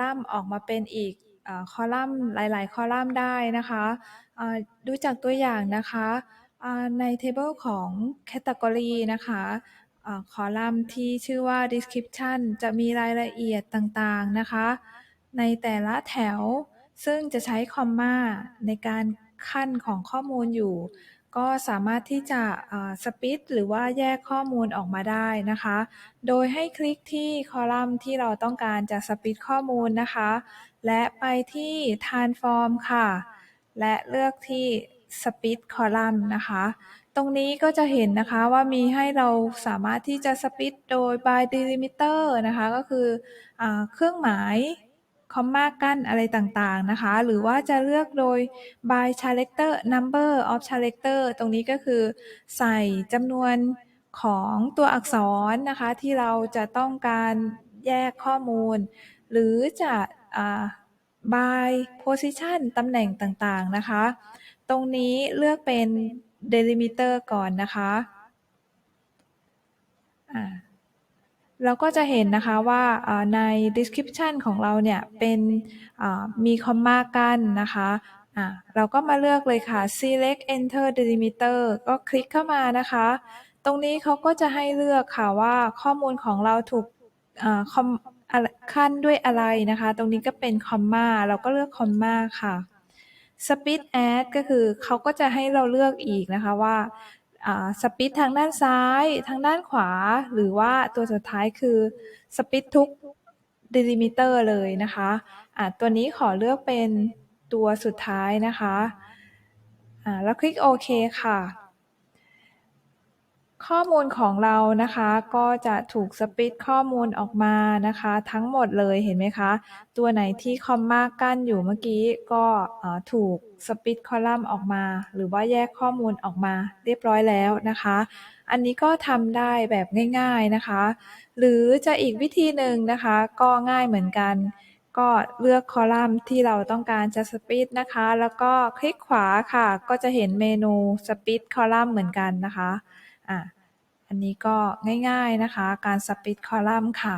ลัมน์ออกมาเป็นอีกอคอลัมน์หลาย ๆ คอลัมน์ได้นะคะดูจากตัวอย่างนะคะใน table ของ category นะคะอ่าคอลัมน์ที่ชื่อว่า description จะมีรายละเอียดต่าง ๆ นะคะ ในแต่ละแถวซึ่งจะใช้คอมมาในการขั้นของข้อมูลอยู่ ก็สามารถที่จะสปิดหรือว่าแยกข้อมูลออกมาได้นะคะ โดยให้คลิกที่คอลัมน์ที่เราต้องการจะสปิดข้อมูลนะคะ และไปที่ transform ค่ะ และเลือกที่ split column นะคะ ตรงนี้ก็จะเห็นนะคะว่ามีให้เราสามารถที่จะ split โดย by delimiter นะคะ ก็คืออเครื่องหมาย คอมมากั้นอะไรต่างๆนะคะ หรือว่าจะเลือกโดย by character number of character ตรงนี้ก็คือใส่จำนวนของตัวอักษรนะคะ ที่เราจะต้องการแยกข้อมูล หรือจะอ่า by position ตำแหน่งต่างๆนะคะ ตรงนี้เลือกเป็น delimiter ก่อนนะคะอ่า เราก็จะเห็นนะคะว่าใน description ของเราเนี่ยเป็นมีคอมมากันนะคะะเราก็มาเลือกเลยค่ะ select enter delimiter ก็คลิกเข้ามานะคะ ตรงนี้เขาก็จะให้เลือกค่ะว่าข้อมูลของเราถูกขั้นด้วยอะไรนะคะ ตรงนี้ก็เป็นคอมมาเราก็เลือกคอมมาค่ะ speed add ก็คือเขาก็จะให้เราเลือกอีกนะคะว่า สปิดทางด้านซ้าย ทางด้านขวา หรือว่าตัวสุดท้ายคือสปิดทุกดีลิมิเตอร์เลยนะคะะตัวนี้ขอเลือกเป็นตัวสุดท้ายนะคะะแล้วคลิกโอเคค่ะ ข้อมูลของเรานะคะก็จะถูกสปิดข้อมูลออกมานะคะ ทั้งหมดเลยเห็นไหมคะ ตัวไหนที่คอมมากั้นอยู่เมื่อกี้ก็ถูกสปิดคอลัมน์ออกมา หรือว่าแยกข้อมูลออกมาเรียบร้อยแล้วนะคะ อันนี้ก็ทำได้แบบง่ายๆนะคะ หรือจะอีกวิธีหนึ่งนะคะ ก็ง่ายเหมือนกัน ก็เลือกคอลัมน์ที่เราต้องการจะสปิดนะคะ แล้วก็คลิกขวาค่ะ ก็จะเห็นเมนูสปิดคอลัมน์เหมือนกันนะคะอะ อันนี้ก็ง่ายๆนะคะ การสปิดคอลัมน์ค่ะ